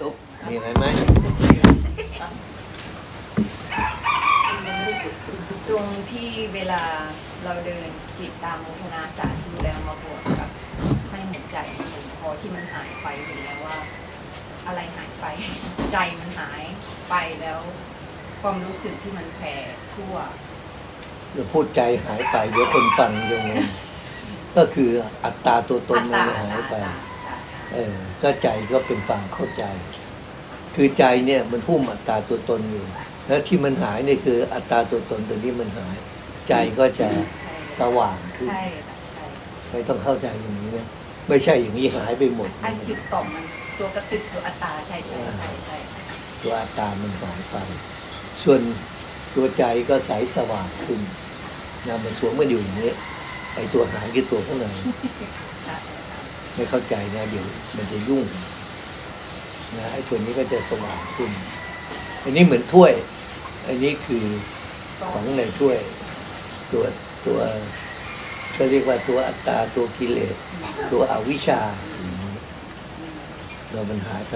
ตุ๊กมีอะไรไหมตรงที่เวลาเราเดินจิตตามโมทนาสาธุแล้วมาบวกกับให้หัวใจพอที่มันหายไปเห็นแล้วว่า อะไรหายไป ใจมันหายไปแล้ว ความรู้สึกที่มันแผ่ทั่วเดี๋ยวพูดใจหายไป เดี๋ยวคนฟังยังงงก็คืออัตตาตัวตนมันหายไป เออก็ใจก็เป็นฝั่งเข้าใจ คือใจเนี่ยมันหุ้มอัตตาตัวตนอยู่ แล้วที่มันหายนี่คืออัตตาตัวตนตัวนี้มันหาย ใจก็จะสว่างขึ้นใช่ค่ะใช่ใครต้องเข้าใจอย่างนี้นะไม่ใช่อย่างนี้หายไปหมดไอ้จุดต่อมมันตัวกระติกตัวอัตตาใช่ใช่ใช่ใช่ตัวอัตตามันหายไป ส่วนตัวใจก็ใสสว่างขึ้นนะมันสวมกันอยู่อย่างนี้ไอ้ตัวหายคือตัวข้างใน ใช่ ไม่เข้าใจนะเดี๋ยวมันจะยุ่งนะไอ้ตัวนี้ก็จะสว่างขึ้น อันนี้เหมือนถ้วย อันนี้คือของในถ้วย ตัวตัวก็เรียกว่าตัวอัตตาตัวกิเลสตัวอวิชชา เรามันหายไป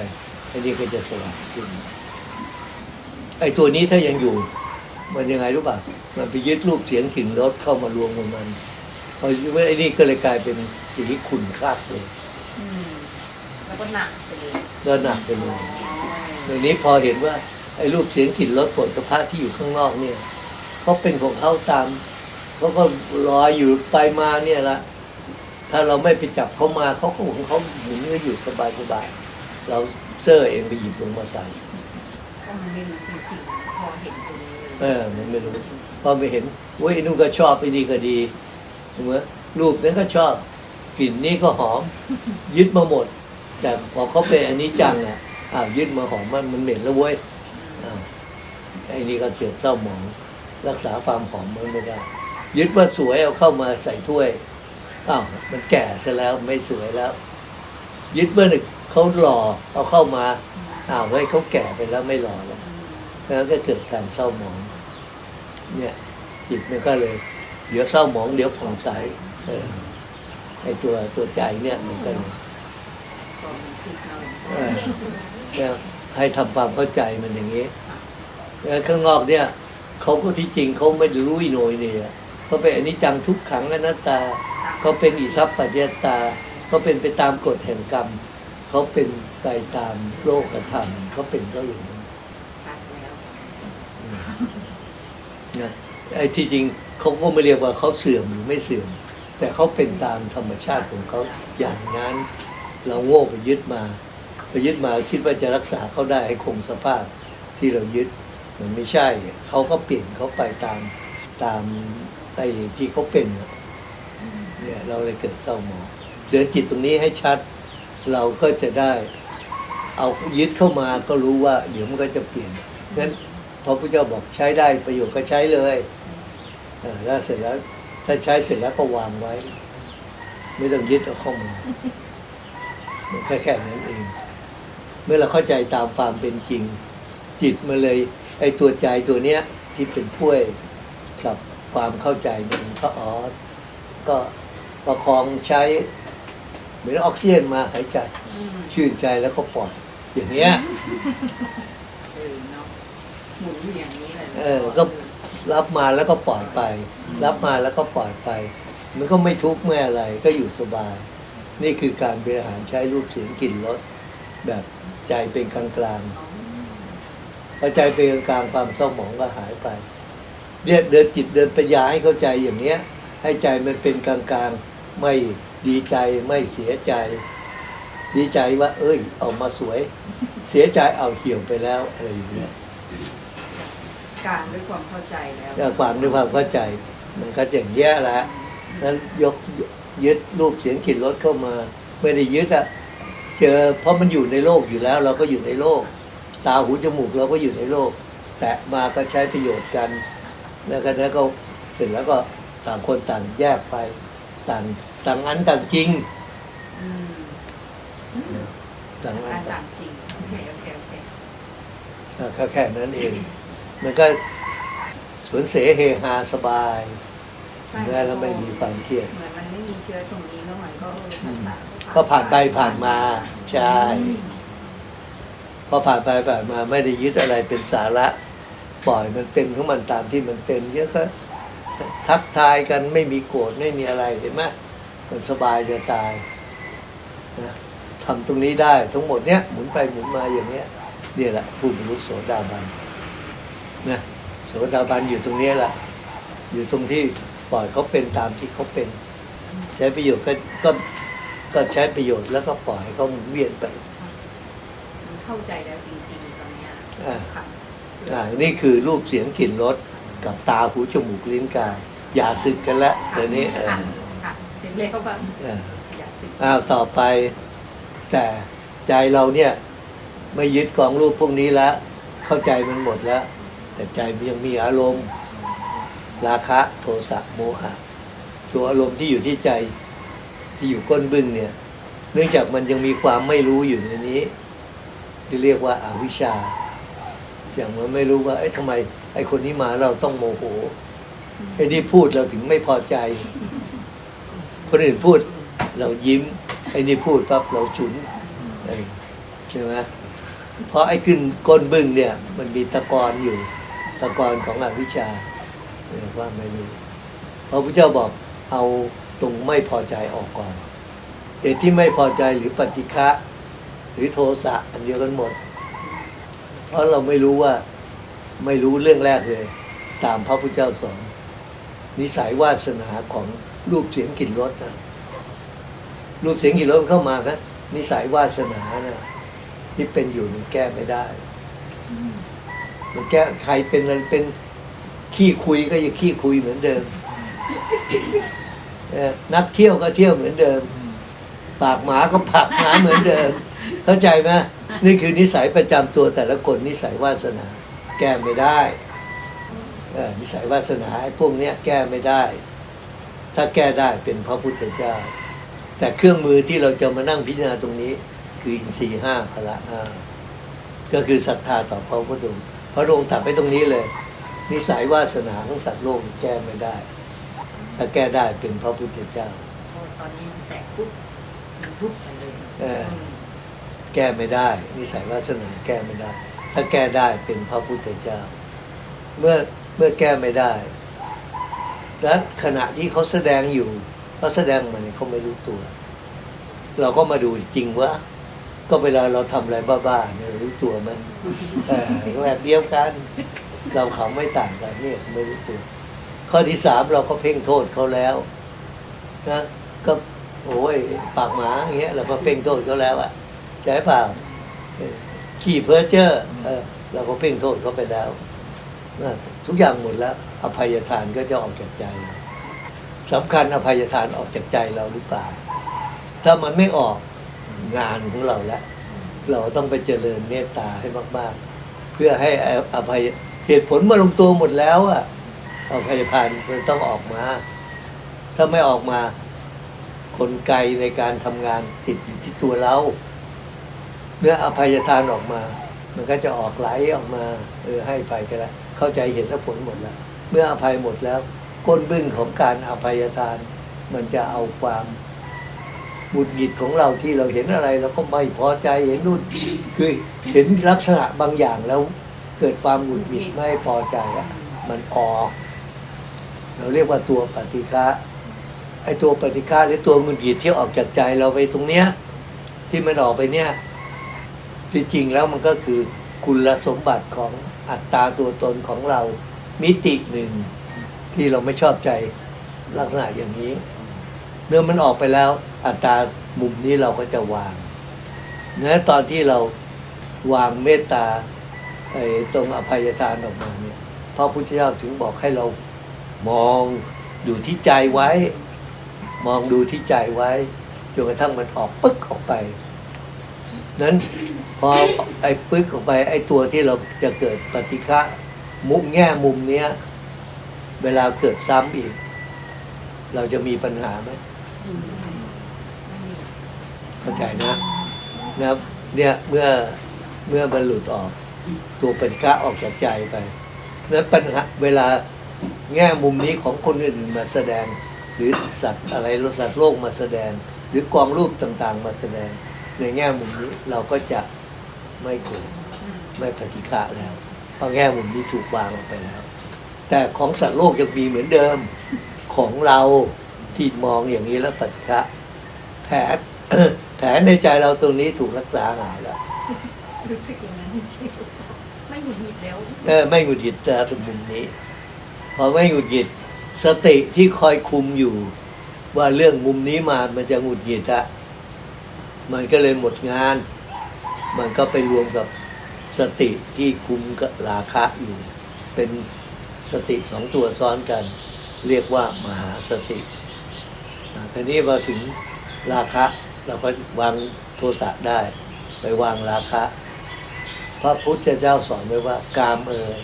อันนี้ก็จะสว่างขึ้นไอ้ตัวนี้ถ้ายังอยู่ มันยังไงรู้ป่ะมันไปยึดรูปเสียงกลิ่นรสเข้ามารวมกับมัน พอไอ้นี่ก็เลยกลายเป็นสีขุ่นคลักเลยอืมแล้วก็หนักไปเลยก็หนักไปเลยเดี๋ยวนี้พอเห็นว่าไอ้รูปเสียงกลิ่นรสผลสภาพที่อยู่ข้างนอกเนี่ยเขาเป็นของเขาตามเขาก็ลอยอยู่ไปมาเนี่ยละถ้าเราไม่ไปจับเขามาเขาก็ของเขาหมุนก็อยู่สบายสบายๆเราเซอร์เองไปหยิบลงมาใส่เพราะมันไม่รู้จริงๆพอเห็นตรงนี้เลยเออมันไม่รู้พอไปเห็นเว้ยไอ้นู่นก็ชอบไอ้นี่ก็ดี ใช่ไหมรูปนั้นก็ชอบกลิ่นนี้ก็หอม ยึดมาหมด แต่พอเขาเป็นอันนี้จังอะอ้าวยึดมาหอมมันมันเหม็นแล้วเว้ยอ้าวไอ้นี่ก็เสียเศร้าหมอง รักษาความหอมมันไม่ได้ ยึดว่าสวยเอาเข้ามาใส่ถ้วยอ้าวมันแก่ซะแล้วไม่สวยแล้ว ยึดว่าหนึ่งเขาหล่อเอาเข้ามาอ้าวเฮ้ยเขาแก่ไปแล้วไม่หล่อแล้วแล้วก็เกิดการเศร้าหมอง เนี่ยจิตมันก็เลย เดี๋ยวเศร้าหมอง เดี๋ยวผ่องใสเออไอตัวตัวใจเนี่ยมันก็เลยก็มันคือเราเออเนี่ยให้ทำความเข้าใจมันอย่างนี้แล้วข้างนอกเนี่ยเขาก็ที่จริงเขาไม่ได้รู้อีโหนยเนี่ยเขาเป็นอนิจจังทุกขังอนัตตาเขาเป็นอิทัปปัจจยตาเขาเป็นไปตามกฎแห่งกรรมเขาเป็นไปตามโลกธรรมเขาเป็นเขาอย่างนั้นชัดแล้วนะไอ้ที่จริง เขาก็ไม่เรียกว่าเขาเสื่อมหรือไม่เสื่อม แต่เขาเป็นตามธรรมชาติของเขาอย่างนั้น เราโง่ไปยึดมาไปยึดมาคิดว่าจะรักษาเขาได้ให้คงสภาพที่เรายึดมันไม่ใช่เขาก็เปลี่ยนเขาไปตามตามไอ้ที่เขาเป็นเนี่ยเราเลยเกิดเศร้าหมองเดินจิตตรงนี้ให้ชัด เราก็จะได้เอายึดเข้ามาก็รู้ว่า เดี๋ยวมันก็จะเปลี่ยนงั้นพระพุทธเจ้าบอกใช้ได้ประโยชน์ก็ใช้เลย แล้วเสร็จแล้ว ถ้าใช้เสร็จแล้วก็วางไว้ ไม่ต้องยึดเอาเข้ามามันแค่แค่นั้นเอง เมื่อเราเข้าใจตามความเป็นจริง จิตมาเลย ไอ้ตัวใจตัวเนี้ย ที่เป็นถ้วยกับความเข้าใจเนี่ยมันก็อ๋อก็ประคองใช้ เหมือนออกซิเจนมาหายใจอืมชื่นใจแล้วก็ปล่อยอย่างเงี้ยเออเนาะหมุนอยู่อย่างนี้เลยเออก็ รับมาแล้วก็ปล่อยไป รับมาแล้วก็ปล่อยไป มันก็ไม่ทุกข์ไม่อะไรก็อยู่สบาย นี่คือการบริหารใช้รูปเสียงกลิ่นรสแบบใจเป็นกลางกลางอ๋อๆพอใจเป็นกลางกลางๆความเศร้าหมองก็หายไปเนี่ยเดินจิตเดินปัญญาให้เข้าใจอย่างเนี้ย ให้ใจมันเป็นกลางกลางๆไม่ดีใจไม่เสียใจ ดีใจว่า เอ้ยออกมาสวย เสียใจเอาเหี่ยวไปแล้วอะไรอย่างเงี้ย การด้วยความเข้าใจแล้วจากความด้วยความเข้าใจ มันก็อย่างเงี้ยแหละนั้นยกยึดรูปเสียงกลิ่นรสเข้ามา ไม่ได้ยึดอะเจอเพราะมันอยู่ในโลกอยู่แล้ว เราก็อยู่ในโลก ตาหูจมูกเราก็อยู่ในโลก แตะมาก็ใช้ประโยชน์กันแล้วก็นั้นก็เสร็จแล้วก็ต่างคนต่างแยกไป ต่างต่างอันต่างจริงอืมต่างอันการต่าต่างงจริงโอเคโอเคโอเคอะก็แค่นั้นเอง มันก็สวนเสเฮฮาสบายใช่เมื่อเราไม่มีความเครียด เหมือนมันไม่มีเชื้อตรงนี้แล้วมันก็เออภาษาก็ผ่านไปผ่านมาใช่อพอผ่านไปผ่านมาไม่ได้ยึดอะไรเป็นสาระ ปล่อยมันเป็นของมันตามที่มันเป็นเยอะก็ทักทายกันไม่มีโกรธไม่มีอะไรเห็นไหมมันสบายจะตายนะทำตรงนี้ได้ทั้งหมดเนี้ยหมุนไปหมุนมาอย่างเนี้ยเนี่ยแหละผู้บรรลุโสดาบัน นะโสดาบันอยู่ตรงเนี้ยแหละอยู่ตรงที่ปล่อยเขาเป็นตามที่เขาเป็น ใช้ประโยชน์ก็ก็ก็ใช้ประโยชน์แล้วก็ปล่อยให้เขาหมุนเวียนไปมันเข้าใจแล้วจริง ๆตอนเนี้ยอ่าค่ะอ่านี่คือรูปเสียงกลิ่นรสกับตาหูจมูกลิ้นกายอย่าสึกกันละเดี๋ยวนี้เออค่ะค่ะถึงเลยเขาว่าเอออยากสึกอ้าวต่อไป แต่ใจเราเนี่ย ไม่ยึดกองรูปพวกนี้แล้วเข้าใจมันหมดแล้ว แต่ใจมันยังมีอารมณ์ ราคะโทสะโมหะตัวอารมณ์ที่อยู่ที่ใจที่อยู่ก้นบึ้งเนี่ย เนื่องจากมันยังมีความไม่รู้อยู่ในนี้ ที่เรียกว่าอาวิชชา อย่างมันไม่รู้ว่าเอ้ทำไม ไอ้คนนี้มาเราต้องโมโหไอ้นี่พูดเราถึงไม่พอใจ คนอื่นพูดเรายิ้ม ไอ้นี่พูดปั๊บเราฉุนใช่ไหมเพราะไอ้ขึ้นก้นบึ้งเนี่ย มันมีตะกอนอยู่ ตะกอนของอวิชชาเรียว่าไม่รู้พระพุทธเจ้าบอกเอาตรงไม่พอใจออกก่อนเหตุที่ไม่พอใจหรือปฏิฆะหรือโทสะอันเดียวกันหมด เพราะเราไม่รู้ว่าไม่รู้เรื่องแรกเลย ตามพระพุทธเจ้าสอนนิสัยวาสนาของรูปเสียงกลิ่นรสนะรูปเสียงกลิ่นรสเข้ามานะนิสัยวาสนานะที่เป็นอยู่มันแก้ไม่ได้ มันแก้ใครเป็นอะไรเป็นขี้คุยก็ยังขี้คุยเหมือนเดิมเอนักเที่ยวก็เที่ยวเหมือนเดิม ปากหมาก็ปากหมาเหมือนเดิม เข้าใจไหมนี่คือนิสัยประจำตัวแต่ละคนนิสัยวาสนา แก้ไม่ได้เอนิสัยวาสนาไอ้พวกเนี้ยแก้ไม่ได้ ถ้าแก้ได้เป็นพระพุทธเจ้า แต่เครื่องมือที่เราจะมานั่งพิจารณาตรงนี้ คืออินทรีย์ห้าพละห้าก็คือศรัทธาต่อพระพุทธองค์ พระองค์ตัดไปตรงนี้เลย นิสัยวาสนาของสัตว์โลกแก้ไม่ได้ ถ้าแก้ได้เป็นพระพุทธเจ้าพอตอนนี้มันแตกปุ๊บมันปุ๊บไปเลยเออแก้ไม่ได้ นิสัยวาสนาแก้ไม่ได้ ถ้าแก้ได้เป็นพระพุทธเจ้า เมื่อเมื่อแก้ไม่ได้ และขณะที่เขาแสดงอยู่เขาแสดงมาเนี่ยเขาไม่รู้ตัว เราก็มาดูจริงว่า ก็เวลาเราทำอะไรบ้าๆเนี่ยรู้ตัวมันเออก็แบบเดียวกัน เราเขาไม่ต่างกันเนี่ยไม่รู้ตัว ข้อที่สามเราก็เพ่งโทษเขาแล้วนะก็โอ้ยปากหมาอย่างเงี้ยเราก็เพ่งโทษเขาแล้วอะใช่เปล่าขี้เพ้อเจอเออเราก็เพ่งโทษเขาไปแล้วนะทุกอย่างหมดแล้ว อภัยทานก็จะออกจากใจเราสำคัญอภัยทานออกจากใจเราหรือเปล่า ถ้ามันไม่ออก งานของเราแล้วเราต้องไปเจริญเมตตาให้มากๆ เพื่อให้อภัยเหตุผลมาลงตัวหมดแล้วอะอภัยทานมันต้องออกมา ถ้าไม่ออกมาคนไกลในการทำงานติดอยู่ที่ตัวเราเมื่ออภัยทานออกมา มันก็จะออกไหลออกมา เออให้ไปก็แล้วเข้าใจเห็นแล้วผลหมดแล้ว เมื่ออภัยหมดแล้ว ก้นบึ้งของการอภัยทาน มันจะเอาความ หงุดหงิดของเราที่เราเห็นอะไรเราก็ไม่พอใจเห็นนู่นคือเห็นลักษณะบางอย่างแล้วเกิดความหงุดหงิดไม่พอใจอะมันออก เราเรียกว่าตัวปฏิฆะไอ้ตัวปฏิฆะหรือตัวหงุดหงิดที่ออกจากใจเราไปตรงเนี้ย ที่มันออกไปเนี่ย ที่จริงแล้วมันก็คือคุณสมบัติของอัตตาตัวตนของเรามิติหนึ่งที่เราไม่ชอบใจลักษณะอย่างนี้ เมื่อมันออกไปแล้ว อัตตามุมนี้เราก็จะวางนื้อตอนที่เราวางเมตตาไอ้ตรงอภัยทานออกมาเนี่ยพระพุทธเจ้าถึงบอกให้เรามองดูที่ใจไว้ มองดูที่ใจไว้จนกระทั่งมันออกปึ๊กออกไป นั้นพอไอ้ปึ๊กออกไป ไอ้ตัวที่เราจะเกิดปฏิฆะมุมแง่มุมเนี้ย เวลาเกิดซ้ำอีก เราจะมีปัญหาไหม เข้าใจนะนะครับ เนี่ยเมื่อเมื่อมันหลุดออก ตัวปฏิฆะออกจากใจไปนั้นปัญหาเวลาแง่มุมนี้ของคนอื่นมาแสดง หรือสัตว์อะไรสัตว์โลกมาแสดง หรือกองรูปต่าง ๆ มาแสดง ในแง่มุมนี้เราก็จะไม่โกรธไม่ปฏิฆะแล้วเพราะแง่มุมนี้ถูกวางออกไปแล้ว แต่ของสัตว์โลกยังมีเหมือนเดิมของเรา ที่มองอย่างนี้แล้วปฏิฆะแผลแผลในใจเราตรงนี้ถูกรักษาหายแล้วรู้สึกอย่างนั้นจริงๆไม่หงุดหงิดแล้วเออไม่หงุดหงิดจากตรงมุมนี้ พอไม่หงุดหงิดสติที่คอยคุมอยู่ ว่าเรื่องมุมนี้มามันจะหงุดหงิดอะมันก็เลยหมดงาน มันก็ไปรวมกับสติที่คุมกับราคะอยู่ เป็นสติสองตัวซ้อนกัน เรียกว่ามหาสติอ่า ทีนี้มาถึงราคะ เราก็วางโทสะได้ ไปวางราคะ พระพุทธเจ้าสอนไว้ว่า กามเอ่ย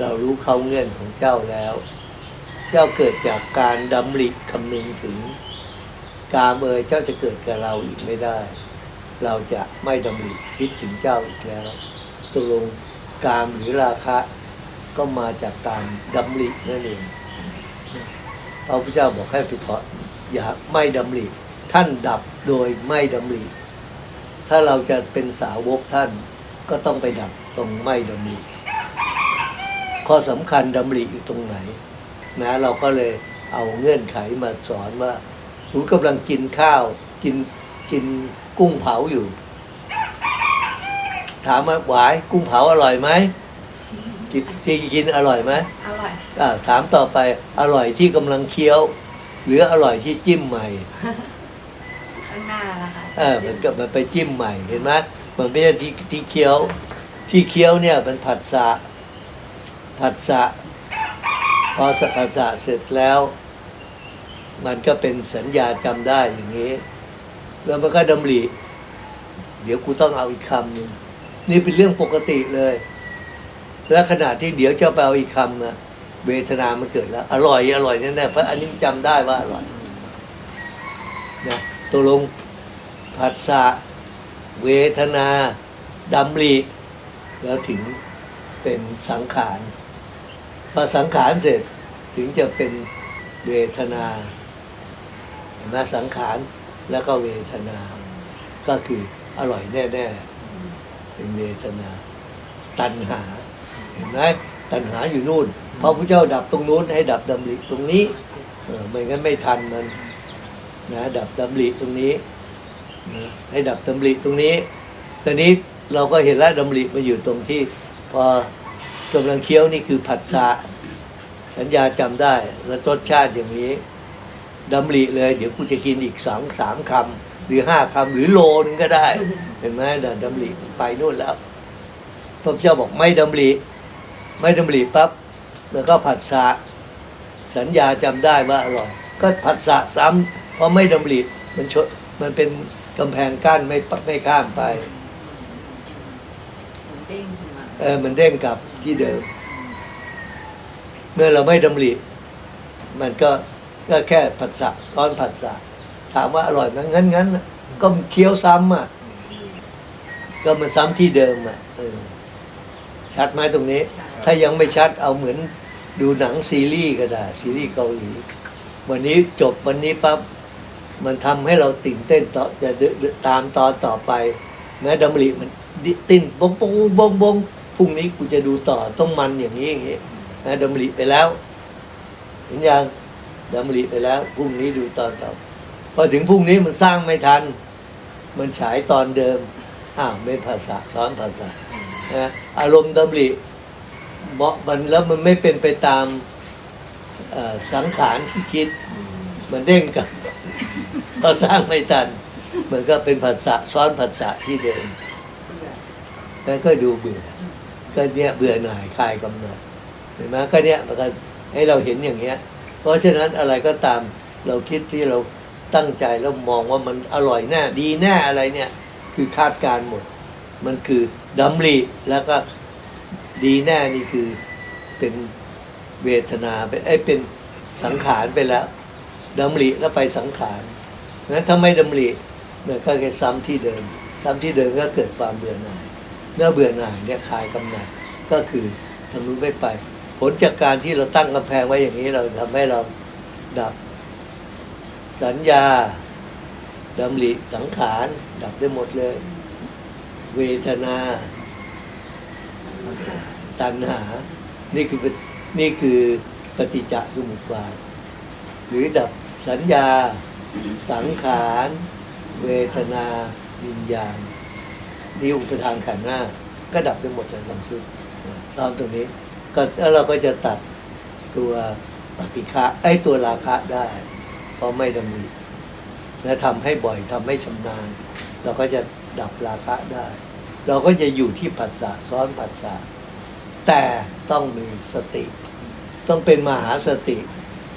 เรารู้เข้าเงื่อนของเจ้าแล้ว เจ้าเกิดจากการดำริคำนึงถึง กามเอ่ยเจ้าจะเกิดกับเราอีกไม่ได้ เราจะไม่ดำริคิดถึงเจ้าอีกแล้วตกลงกามหรือราคะก็มาจากการดำรินั่นเองพระพุทธเจ้าบอกให้ไปขอ อย่าไม่ดำริท่านดับโดยไม่ดำริถ้าเราจะเป็นสาวกท่านก็ต้องไปดับตรงไม่ดำริข้อสำคัญดำริอยู่ตรงไหน นะ เราก็เลยเอาเงื่อนไขมาสอนว่าสูกำลังกินข้าวกินกินกุ้งเผาอยู่ ถามว่าหวายกุ้งเผาอร่อยไหมกินที่กินอร่อยไหมอร่อยอ่าถามต่อไปอร่อยที่กำลังเคี้ยว หรืออร่อยที่จิ้มใหม่ข้างหน้านะคะเออมันก็มันไปจิ้มใหม่เห็นไหมมันไม่ใช่ที่ที่เคี้ยว ที่เคี้ยวเนี่ยมันผัดสะผัดสะพอสผัดสะเสร็จแล้ว มันก็เป็นสัญญาจำได้อย่างนี้ แล้วมันก็ดำริ เดี๋ยวกูต้องเอาอีกคำหนึ่งนี่เป็นเรื่องปกติเลย และขณะที่เดี๋ยวจะไปเอาอีกคำนะ เวทนามันเกิดแล้ว อร่อยอร่อยแน่ๆเพราะอันนี้จำได้ว่าอร่อยนะตกลงผัสสะเวทนาดำริแล้วถึงเป็นสังขารพอสังขารเสร็จถึงจะเป็นเวทนาเห็นไหมสังขารแล้วก็เวทนา ก็คืออร่อยแน่ ๆ เป็นเวทนา ตัณหา เห็นไหม ตัณหาอยู่นู่นพระพุทธเจ้าดับตรงนู้นให้ดับดำริตรงนี้เออไม่งั้นไม่ทันมันนะดับดำริตรงนี้นะให้ดับดำริตรงนี้ ตอนนี้เราก็เห็นแล้วดำริมาอยู่ตรงที่ พอกำลังเคี้ยวนี่คือผัสสะสัญญาจำได้แล้วรสชาติอย่างนี้ดำริเลย เดี๋ยวกูจะกินอีกสองสามคำหรือห้าคำหรือโลนึงก็ได้ เห็นไหมดัดำริไปนู่นแล้วพระเจ้าบอกไม่ดำริ ไม่ดำริปั๊บแล้วก็ผัสสะสัญญาจำได้ว่าอร่อย ก็ผัสสะซ้ำเพราะไม่ดำริมันชดมันเป็นกำแพงกั้นไม่ปไม่ข้ามไปผมเด้งขึ้นมาเออมันเด้งกลับที่เดิม เมื่อเราไม่ดำริมันก็ก็แค่ผัสสะซ้อนผัสสะถามว่าอร่อยไหมงั้นงั้นน่ะก็มันเคี้ยวซ้ำอะก็มันซ้ำที่เดิมอะเออชัดไหมตรงนี้ ถ้ายังไม่ชัดเอาเหมือนดูหนังซีรีส์ก็ได้ซีรีส์เกาหลีวันนี้จบวันนี้ปั๊บมันทำให้เราตื่นเต้นต่อจะเดินตามตอนต่อไปแม้ดำริมันติ้นบงบงบงบงพรุ่งนี้กูจะดูต่อต้องมันอย่างนี้อย่างนี้นะดำริไปแล้วเห็นยังดำริไปแล้วพรุ่งนี้ดูตอนต่อพอถึงพรุ่งนี้มันสร้างไม่ทัน มันฉายตอนเดิมอ้าวไม่ภาษาซ้อนภาษานะอารมณ์ดำริ เหมาะมันแล้วมันไม่เป็นไปตามสังขารที่คิด มันเด้งกลับพอสร้างไม่ทัน มันก็เป็นผัสสะซ้อนผัสสะที่เดิมแล้วก็ดูเบื่อ ก็เนี้ยเบื่อหน่ายคลายกำหนัดเห็นไหมก็เนี้ยมันก็ให้เราเห็นอย่างเงี้ย เพราะฉะนั้นอะไรก็ตามเราคิดที่เราตั้งใจแล้วมองว่ามันอร่อยแน่ดีแน่อะไรเนี่ย คือคาดการณ์หมด มันคือดำริแล้วก็ ดีแน่นี่คือเป็นเวทนาไปไอ้เป็นสังขารไปแล้วดำริแล้วไปสังขารงั้นถ้าไม่ดำริมันก็แค่ซ้ำที่เดิมซ้ำที่เดิมก็เกิดความเบื่อหน่าย เมื่อเบื่อหน่ายเนี่ยคลายกำหนัดก็คือทางนู้ไม่ไป ผลจากการที่เราตั้งกำแพงไว้อย่างนี้เราทำให้เราดับ สัญญาดำริสังขารดับได้หมดเลย เวทนา ตัณหา นี่คือนี่คือปฏิจจสมุปบาท หรือดับสัญญา สังขาร เวทนาวิญญาณนี่อุปทานขันธ์หน้า ก็ดับได้หมดจากสัมพุทธตามตรงนี้ก็แล้วเราก็จะตัดตัวปฏิฆะไอ้ตัวราคะได้ เพราะไม่ดำริและทำให้บ่อยทำให้ชำนาญ เราก็จะดับราคะได้ เราก็จะอยู่ที่ผัสสะซ้อนผัสสะแต่ต้องมีสติ ต้องเป็นมหาสติ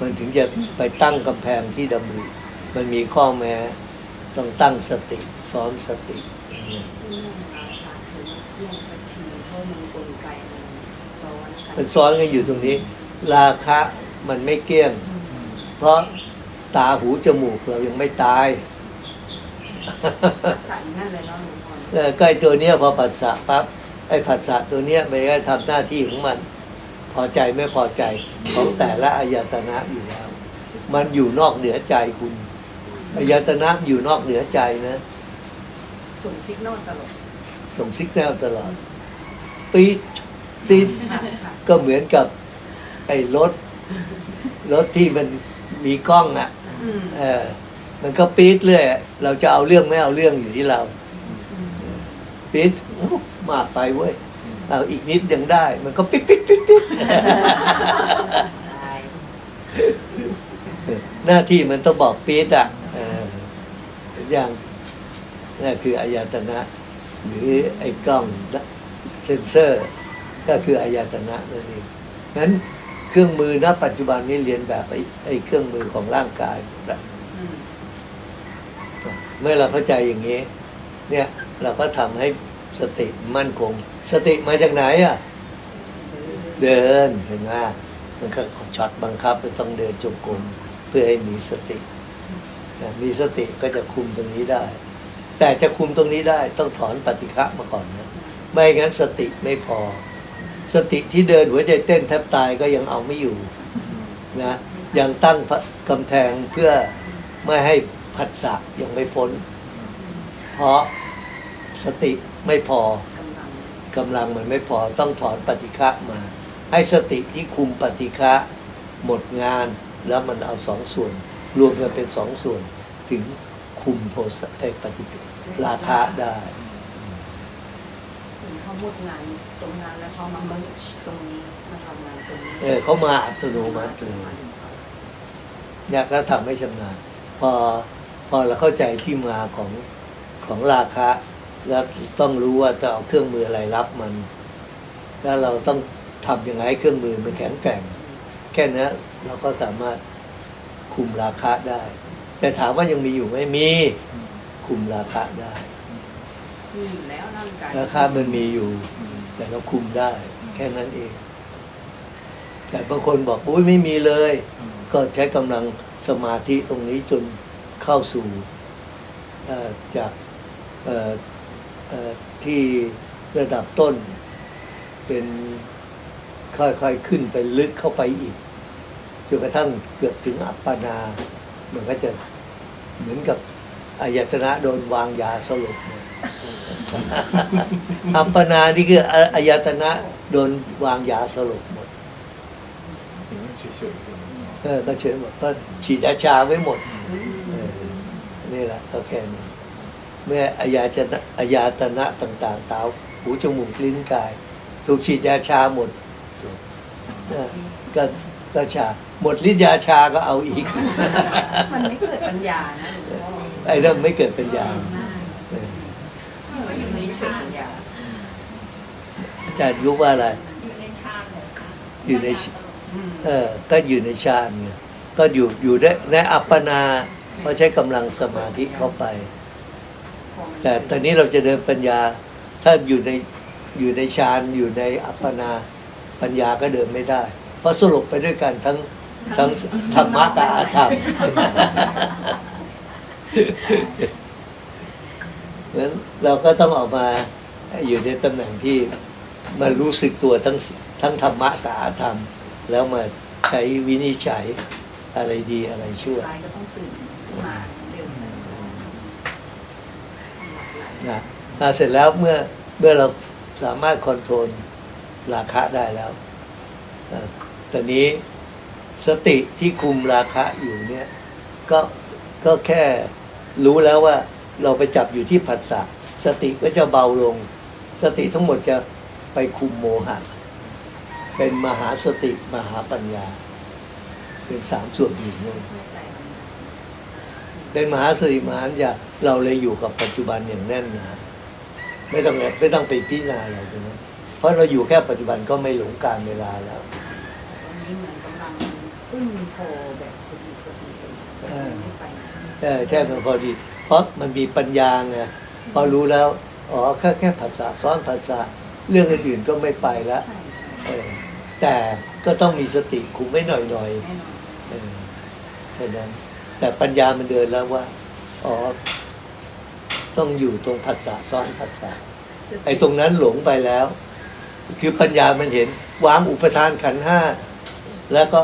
มันถึงจะไปตั้งกำแพงที่ดำริมันมีข้อแม้ต้องตั้งสติซ้อนสติเงี้ยเรื่องราคาถึงเที่ยงสักทีเพราะมันซ้อนกันอยู่ตรงนี้ ราคะมันไม่เกี้ยง เพราะตาหูจมูกเรายังไม่ตายสั่นนั่นเลยเนาะ หลวงพ่อเออใกล้ตัวเนี้ยพอผัสสะปั๊บไอ้ผัสสะตัวเนี้ยมันก็ทำหน้าที่ของมัน พอใจไม่พอใจของแต่ละอายตนะอยู่แล้ว มันอยู่นอกเหนือใจคุณอายตนะอยู่นอกเหนือใจนะส่งซิกนอลตลอดส่งซิกแนลตลอดปี๊ดปี๊ดค่ะค่ะก็เหมือนกับไอ้รถ รถที่มันมีกล้องอะอืมเออมันก็ปี๊ดเรื่อยเราจะเอาเรื่องไม่เอาเรื่องอยู่ที่เราอืม ปี๊ดโอ้มากไปเว้ยเอาอีกนิดยังได้ มันก็ปิ๊ดปิ๊ดปิ๊ดปิ๊ดตายหน้าที่มันต้องบอกปี๊ดอะเอออย่างนั่นคืออายตนะ หรือไอ้กล้องเซนเซอร์ ก็คืออายตนะนั่นเองงั้นเครื่องมือณปัจจุบันนี้เรียนแบบไอ้ไอ้เครื่องมือของร่างกายนะอืมเมื่อเราเข้าใจอย่างนี้ เนี่ย เราก็ทำให้สติมั่นคง สติมาจากไหนอะ เดินเห็นไหมมันก็ช็อตบังคับต้องเดินจงกรมเพื่อให้มีสติมีสติก็จะคุมตรงนี้ได้ แต่จะคุมตรงนี้ได้ต้องถอนปฏิฆะมาก่อนนะไม่งั้นสติไม่พอ สติที่เดินหัวใจเต้นแทบตายก็ยังเอาไม่อยู่นะยังตั้งกำแพงเพื่อไม่ให้ผัสสะยังไม่พ้น เพราะ สติไม่พอกำลังกำลังมันไม่พอต้องถอนปฏิฆะมาให้สติที่คุมปฏิฆะหมดงานแล้วมันเอาสองส่วน รวมกันเป็นสองส่วน ถึงคุมโทสะไอ้ปฏิราคะได้ถึงเขาหมดงานตรงนั้นแล้วเขามาเมิร์ตรงนี้มาทำงานตรงนี้เออเขามาอัตโนมัติเลยเนี่ยก็ทำให้ชำนาญพอพอเราเข้าใจที่มาของของราคะ แล้วต้องรู้ว่าจะเอาเครื่องมืออะไรรับมัน แล้วเราต้องทำยังไงให้เครื่องมือมันแข็งแกร่ง แค่นั้นเราก็สามารถคุมราคาได้ แต่ถามว่ายังมีอยู่ไหมมี คุมราคาได้มีอยู่แล้วร่างกายราคามันมีอยู่ แต่เราคุมได้ แค่นั้นเอง แต่บางคนบอกอุ้ยไม่มีเลย ก็ใช้กำลังสมาธิตรงนี้จนเข้าสู่เอ่อจากเอ่อเอ่อ ที่ระดับต้น เป็นค่อยๆขึ้นไปลึกเข้าไปอีกจนกระทั่งเกือบถึงอัปปนา มันก็จะเหมือนกับอายตนะโดนวางยาสลบเนี่ยอัปปนานี่คืออะอายตนะโดนวางยาสลบหมดเฉยเออก็เฉยหมดก็ฉีดยาชาไว้หมดเออนี่แหละก็แค่นี้ เมื่ออายาจนะอายาตนะต่างๆ ตาหูจมูกลิ้นกาย ถูกฉีดยาชาหมดเออก็ก็ชาหมดฤทธิ์ยาชาก็เอาอีก มันไม่เกิดปัญญานะหลวงพ่อไอ้นั่นไม่เกิดเป็นยาเออมันอยู่ในเชิงปัญญาอาจารย์รู้ว่าอะไร อยู่ในชาติเลยค่ะอยู่ในอืมเออก็อยู่ในฌานไงก็อยู่อยู่ได้ในอัปปนาเพราะใช้กำลังสมาธิเข้าไปพอมัน แต่ตอนนี้เราจะเดินปัญญา ถ้าอยู่ในอยู่ในฌานอยู่ในอัปปนาปัญญาก็เดินไม่ได้ เพราะสรุปไปด้วยกันทั้งทั้งธรรมะกับอาธรรมเพราะฉะนั้นเราก็ต้องออกมาอยู่ในตำแหน่งที่มารู้สึกตัวทั้งทั้งธรรมะกับอาธรรม แล้วมาใช้วินิจฉัยอะไรดีอะไรชั่วกายก็ต้องตื่นขึ้นมาเดิมเลย นะอ่าเสร็จแล้วเมื่อเมื่อเราสามารถคอนโทรลราคะได้แล้วอ่าตอนนี้สติที่คุมราคะอยู่เนี่ยก็ก็แค่รู้แล้วว่าเราไปจับอยู่ที่ผัสสะสติก็จะเบาลง สติทั้งหมดจะไปคุมโมหะ เป็นมหาสติมหาปัญญา เป็นสามส่วนอยู่นู่นไม่แปลกเป็นมหาสติมหาปัญญา เราเลยอยู่กับปัจจุบันอย่างแน่นหนาไม่ต้องไม่ต้องไปพิจารณาอะไรตรงนั้นเพราะเราอยู่แค่ปัจจุบันก็ไม่หลงการเวลาแล้วตอนนี้เหมือนกำลังอึ้งโพแบบพอดีพอดีเลยเออไม่ไปไหนใช่ใช่มันพอดี เพราะมันมีปัญญาไงพอรู้แล้วอ๋อแค่แค่ภาษาซ้อนภาษาเรื่องอื่นๆก็ไม่ไปแล้วใช่ใช่เออแต่ก็ต้องมีสติคุมไว้หน่อยแน่นอนๆเออแค่นั้นแต่ปัญญามันเดินแล้วว่า อ๋อ ต้องอยู่ตรงภาษาซ้อนภาษาไอ้ตรงนั้นหลงไปแล้ว คือปัญญามันเห็น วางอุปทานขันห้าแล้วก็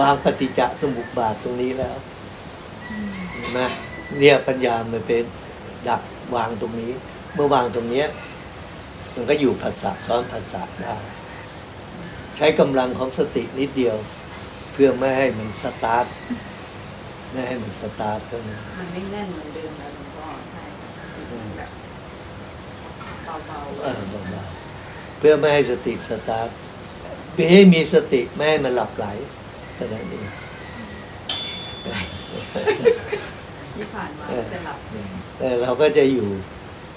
วางปฏิจจสมุปบาทตรงนี้แล้วเห็นไหมเนี่ยปัญญามันเป็นดักวางตรงนี้ เมื่อวางตรงเนี้ย มันก็อยู่ผัสสะซ้อนผัสสะได้ ใช้กำลังของสตินิดเดียว เพื่อไม่ให้มันสตาร์ทไม่ให้มันสตาร์ทเท่านั้นมันไม่แน่นเหมือนเดิมแล้วหลวงพ่อใช่ค่ะแบบ เบาเออเบาๆเพื่อไม่ให้สติสตาร์ทเพื่อให้มีสติไม่ให้มันหลับไหลเท่านั้นเองๆที่ผ่านมาจะหลับแต่เราก็จะอยู่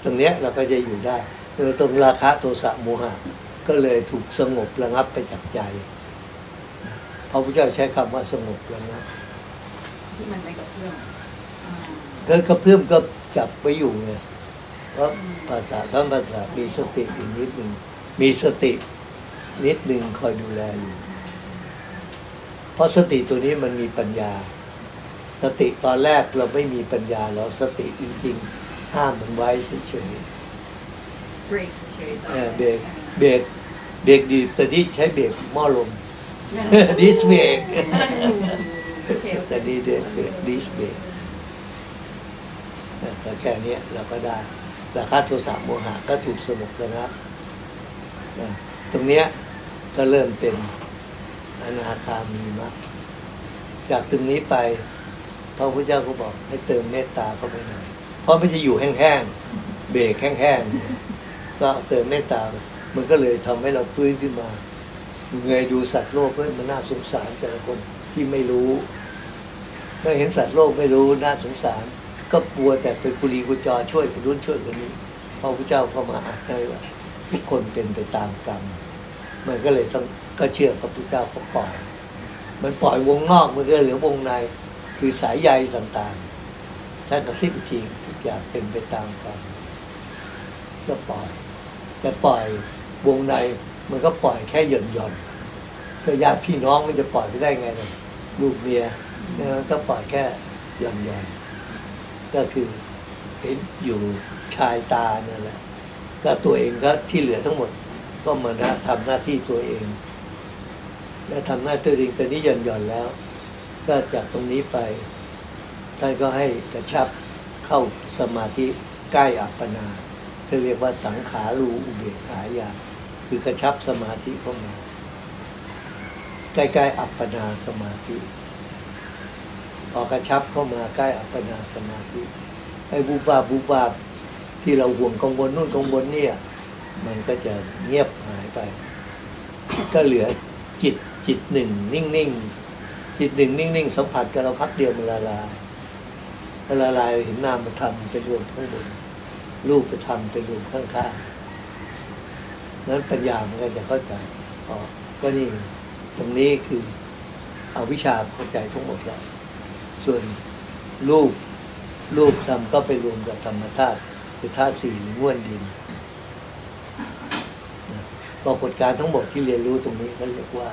ตรงเนี้ยเราก็จะอยู่ได้เออตรงราคะโทสะโมหะ ก็เลยถูกสงบระงับไปจากใจพระพุทธเจ้าใช้คำว่าสงบระงับที่มันไปกับเพื่อนอ่าก็กระเพื่อมก็จับไว้อยู่ไง เพราะภาษาท่านภาษามีสติอีกนิดหนึ่งมีสตินิดหนึ่งคอยดูแลอยู่เพราะสติตัวนี้มันมีปัญญา สติตอนแรกเราไม่มีปัญญาเราสติจริงๆห้ามมันไว้เฉยๆเบรกเฉยๆตอนเอแรอกเบรกเบรกเบรกดีแต่นี่ใช้เบรกหม้อลมดิสเบรกโอเคโอเคแต่นี่เดสเบรกดิสเบรกแต่แค่เนี้ยเราก็ได้ ราคาโทรศัพท์โมหะก็ถูกสงบระงับนะตรงเนี้ยก็เริ่มเป็นอนาคามีมรรคจากตรงนี้ไปพระพุทธเจ้าก็บอกให้เติมเมตตาเข้าไปหน่อยเพราะมันจะอยู่แห้งๆเบรกแห้งๆก็เติมเมตตา มันก็เลยทำให้เราฟื้นขึ้นมาเงยดูสัตว์โลกเพื่อมันน่าสงสารแต่ละคนที่ไม่รู้เมื่อเห็นสัตว์โลกไม่รู้น่าสงสาร ก็กลัวแต่เป็นกุลีกุจอช่วยคนนู้นช่วยคนนี้พระพุทธเจ้าเข้ามาอัดให้ว่าทุกคนเป็นไปตามกรรม มันก็เลยต้องก็เชื่อพระพุทธเจ้าก็ปล่อย มันปล่อยวงนอกมันก็เหลือวงในคือสายใยต่างๆท่านกระซิบอีกทีทุกอย่างเป็นไปตามกรรมก็ปล่อยแต่ปล่อยวงในมันก็ปล่อยแค่หย่อนหย่อนก็ญาติพี่น้องมันจะปล่อยไปได้ไงล่ะลูกเมียนะก็ปล่อยแค่หย่อนหย่อน ก็คือเห็นอยู่ชายตาเนี่ยแหละ ก็ตัวเองก็ที่เหลือทั้งหมดก็มานะทำหน้าที่ตัวเองและทำหน้าที่ตัวเองแต่นี้หย่อนหย่อนแล้ว ก็จากตรงนี้ไปท่านก็ให้กระชับเข้าสมาธิใกล้อัปปนาที่เรียกว่าสังขารูอุเบกขาญาคือกระชับสมาธิเข้ามาใกล้ๆอัปปนาสมาธิ พอกระชับเข้ามาใกล้อัปปนาสมาธิไอ้บูบาบูบาที่เราห่วงกังวลนู่นกังวลเนี่ย มันก็จะเงียบหายไป ก็เหลือจิตจิตหนึ่ง นิ่งๆจิตหนึ่งนิ่งๆสัมผัสกับเราพักเดียวมันละลายมันละลายเห็นนามธรรมเป็นรวมข้างบนรูปธรรมเป็นรวมข้างๆนั้นปัญญามันก็จะเข้าใจอ๋อก็นี่ตรงนี้คือเอาวิชาเข้าใจทั้งหมดแล้ว ส่วนรูปรูปธรรมก็ไปรวมกับธรรมธาตุคือธาตุสี่หรือง่วนดินนะปรากฏการทั้งหมดที่เรียนรู้ตรงนี้เขาเรียกว่า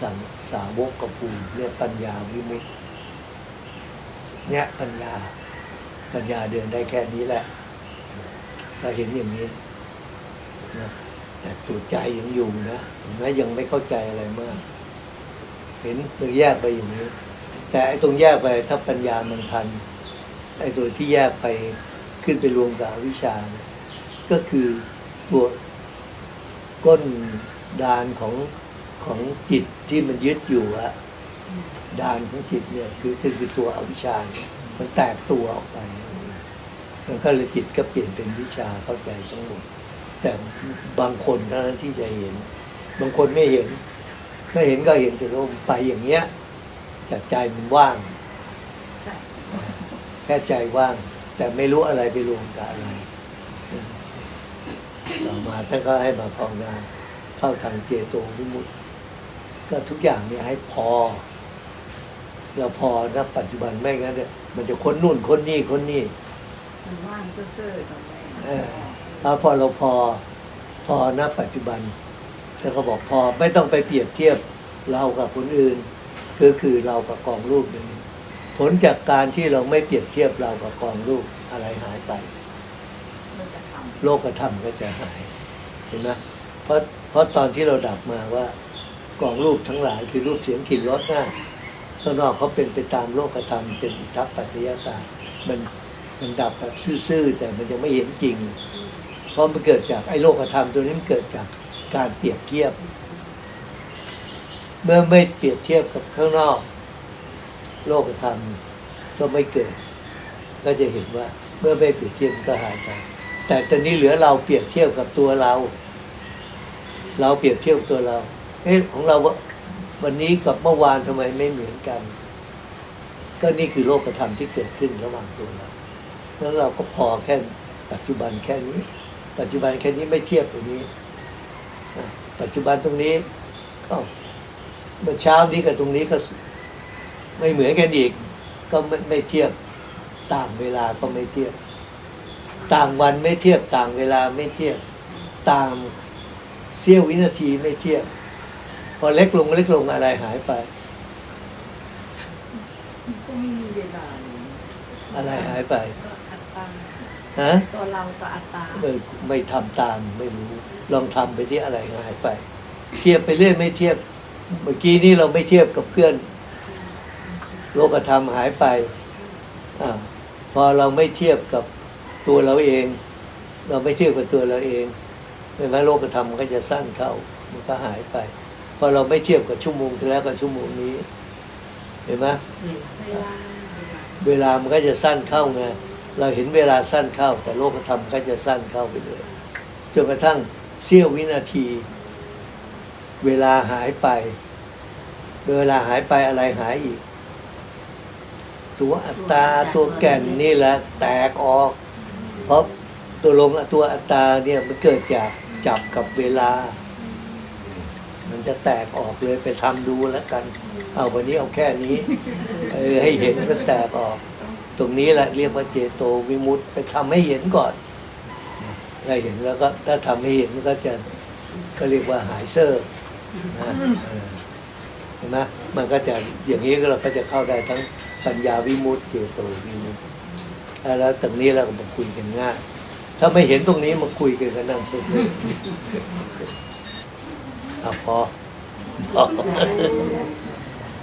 สังสาวกกภูมิเนี่ยปัญญาวิมุตเนี่ยปัญญา ปัญญาเดินได้แค่นี้แหละถ้าเห็นอย่างนี้นะแต่ตัวใจยังอยู่นะเห็นไหมยังไม่เข้าใจอะไรมาก เห็นมันแยกไปอย่างนี้ แต่ไอ้ตรงแยกไปถ้าปัญญามันทันไอ้ตัวที่แยกไปขึ้นไปรวมกับวิชา ก็คือตัวก้นดานของของจิตที่มันยึดอยู่อะดานของจิตเนี่ยคือคือคือตัวอวิชชาเนี่ยมันแตกตัวออกไป มันก็เลยจิตก็เปลี่ยนเป็นวิชาเข้าใจทั้งหมด แต่บางคนเท่านั้นที่จะเห็น บางคนไม่เห็น ไม่เห็นก็เห็นแต่ลมไปอย่างเงี้ย แต่ใจมันว่าง ใช่ แค่ใจว่าง แต่ไม่รู้อะไรไปรวมกับอะไรต่อมาท่านก็ให้มาภาวนาเข้าทางเจโตวิมุตติ ก็ทุกอย่างเนี่ยให้พอ เราพอนะปัจจุบันไม่งั้นเนี่ยมันจะค้นนู่นค้นนี่ค้นนี่มันว่างเซ่อๆตรงนี้เออแล้วพอเราพอพอณปัจจุบันท่านก็บอกพอไม่ต้องไปเปรียบเทียบเรากับคนอื่น ก็คือเรากับกองรูปนี้ผลจากการที่เราไม่เปรียบเทียบเรากับกองรูปอะไรหายไป โลกธรรมก็จะหายเห็นไหมเพราะเพราะตอนที่เราดับมาว่ากองรูปทั้งหลายคือรูปเสียงกลิ่นรสหน้าข้างนอกเขาเป็นไปตามโลกธรรมเป็นอิทธิปัจจยตา มันมันดับแบบซื่อๆแต่มันยังไม่เห็นจริง เพราะมันเกิดจากไอ้โลกธรรมตัวนี้มันเกิดจากการเปรียบเทียบ เมื่อไม่เปรียบเทียบกับข้างนอก โลกธรรมก็ไม่เกิด ก็จะเห็นว่าเมื่อไม่เปรียบเทียบก็หายไปแต่ตอนนี้เหลือเราเปรียบเทียบกับตัวเรา เราเปรียบเทียบตัวเรา เอ๊ะของเราวันนี้กับเมื่อวานทำไมไม่เหมือนกัน ก็นี่คือโลกธรรมที่เกิดขึ้นระหว่างตัวเราแล้วเราก็พอแค่ปัจจุบันแค่นี้ ปัจจุบันแค่นี้ไม่เทียบตรงนี้ปัจจุบันตรงนี้ก็ เมื่อเช้านี้กับตรงนี้ก็ไม่เหมือนกันอีก ก็ไม่ไม่เทียบต่างเวลาก็ไม่เทียบ ต่างวันไม่เทียบต่างเวลาไม่เทียบ ต่างเสี้ยววินาทีไม่เทียบ พอเล็กลงเล็กลงอะไรหายไปำก็ไม่มีเวลาเลยอะไรหายไปก็อัตตาฮะตัวเราต่ออัตตาไม่ไม่ทำตามไม่รู้ลองทำไปที่อะไรหายไป เทียบไปเรื่อยไม่เทียบ เมื่อกี้นี้เราไม่เทียบกับเพื่อน โลกธรรมหายไปอาพอเราไม่เทียบกับตัวเราเอง เราไม่เทียบกับตัวเราเองเห็นไหมโลกธรรมมันก็จะสั้นเข้ามันก็หายไป พอเราไม่เทียบกับชั่วโมงที่แล้วกับชั่วโมงนี้ เห็นไหมเวลาเวลามันก็จะสั้นเข้าไงเราเห็นเวลาสั้นเข้า แต่โลกธรรมก็จะสั้นเข้าไปเลยจนกระทั่งเสี้ยววินาที เวลาหายไป เวลาหายไปอะไรหายอีก ตัวอัตตาตัวแก่นนี่แหละแตกออก เพราะตัวลงตัวอัตตาเนี่ยมันเกิดจากจับกับเวลา มันจะแตกออกเลยไปทำดูแล้วกัน เอาวันนี้เอาแค่นี้ให้เห็นมันแตกออก ตรงนี้แหละเรียกว่าเจโตวิมุตต์ไปทำให้เห็นก่อนได้เห็นแล้วก็ถ้าทำให้เห็นก็จะก็เรียกว่าหายเซอร์ นะเออเห็นไหมมันก็จะอย่างนี้ก็เราก็จะเข้าได้ทั้งปัญญาวิมุตต์เจโตวิมุตต์แล้วตรงนี้เราก็มาคุยกันง่ายถ้าไม่เห็นตรงนี้มาคุยกันก็นั่งเซ่อๆอะพอพอ